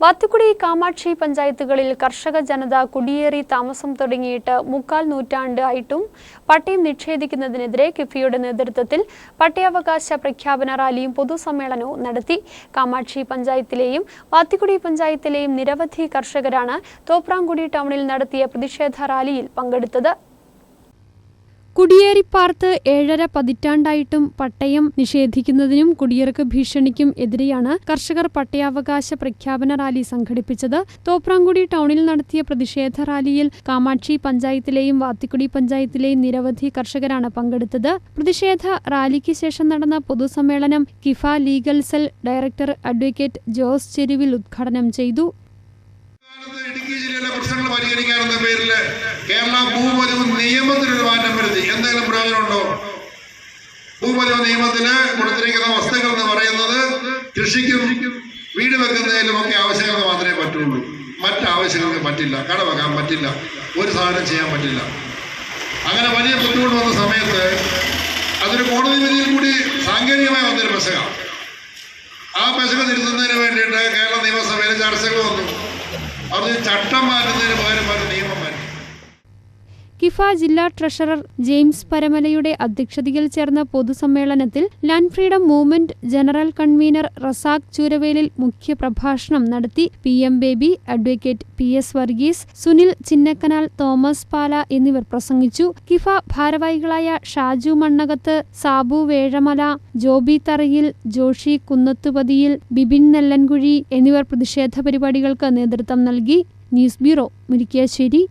വാത്തുക്കുടി കാമാക്ഷി പഞ്ചായത്തുകളിൽ കർഷക ജനത കുടിയേറി താമസം തുടങ്ങിയിട്ട് മുക്കാൽ നൂറ്റാണ്ട് ആയിട്ടും പട്ടയം നിഷേധിക്കുന്നതിനെതിരെ കിഫിയുടെ നേതൃത്വത്തിൽ പട്ടയാവകാശ പ്രഖ്യാപന റാലിയും പൊതുസമ്മേളനവും നടത്തി. കാമാക്ഷി പഞ്ചായത്തിലെയും വാത്തിക്കുടി പഞ്ചായത്തിലെയും നിരവധി കർഷകരാണ് തോപ്രാംകുടി ടൗണിൽ നടത്തിയ പ്രതിഷേധ റാലിയിൽ പങ്കെടുത്തത്. കുടിയേറിപ്പാർത്ത് ഏഴര പതിറ്റാണ്ടായിട്ടും പട്ടയം നിഷേധിക്കുന്നതിനും കുടിയേർക്ക് ഭീഷണിക്കും എതിരെയാണ് കർഷകർ പട്ടയാവകാശ പ്രഖ്യാപന റാലി സംഘടിപ്പിച്ചത്. തോപ്രാംകുടി ടൗണിൽ നടത്തിയ പ്രതിഷേധ റാലിയിൽ കാമാക്ഷി പഞ്ചായത്തിലെയും വാത്തിക്കുടി പഞ്ചായത്തിലെയും നിരവധി കർഷകരാണ് പങ്കെടുത്തത്. പ്രതിഷേധ റാലിക്ക് ശേഷം നടന്ന പൊതുസമ്മേളനം KIFA legal cell director advocate Jose Cheruvil ഉദ്ഘാടനം ചെയ്തു. പ്രശ്നങ്ങൾ പരിഹരിക്കാനെന്ന പേരിൽ കേരള ഭൂപതിവ് നിയമത്തിനൊരു മാറ്റം വരുത്തി. എന്തെങ്കിലും പ്രയോജനമുണ്ടോ? ഭൂപതിവ് നിയമത്തിൽ കൊടുത്തിരിക്കുന്ന വസ്തുക്കൾ എന്ന് പറയുന്നത് കൃഷിക്കും വീട് വെക്കുന്നതിലും ഒക്കെ ആവശ്യങ്ങൾക്ക് മാത്രമേ പറ്റുള്ളൂ. മറ്റ് ആവശ്യങ്ങൾക്ക് പറ്റില്ല. കട വെക്കാൻ പറ്റില്ല. ഒരു സാധനം ചെയ്യാൻ പറ്റില്ല. അങ്ങനെ വലിയ ബുദ്ധിമുട്ട് വന്ന സമയത്ത് അതൊരു കോടതി വിധിയിൽ കൂടി സാങ്കേതികമായി വന്നൊരു പെശകാണ്. ആ പെശക തിരുത്തുന്നതിന് വേണ്ടിയിട്ട് കേരള നിയമസഭയിൽ ചർച്ചകൾ വന്നു. അത് ചട്ടം മാറ്റുന്നതിന് പകരം അവർ നിയമം കിഫ ജില്ലാ ട്രഷറർ ജെയിംസ് പരമലയുടെ അധ്യക്ഷതയിൽ ചേർന്ന പൊതുസമ്മേളനത്തിൽ land freedom movement general convener Razak Chooravelil മുഖ്യപ്രഭാഷണം നടത്തി P M Baby advocate P S Varghese Sunil Chinnakkanal Thomas Pala എന്നിവർ പ്രസംഗിച്ചു. കിഫ ഭാരവാഹികളായ ഷാജു മണ്ണകത്ത് സാബു വേഴമല ജോബി തറയിൽ ജോഷി കുന്നത്തുപതിയിൽ ബിബിൻ നെല്ലൻകുഴി എന്നിവർ പ്രതിഷേധ പരിപാടികൾക്ക് നേതൃത്വം നൽകി. News bureau Murickassery.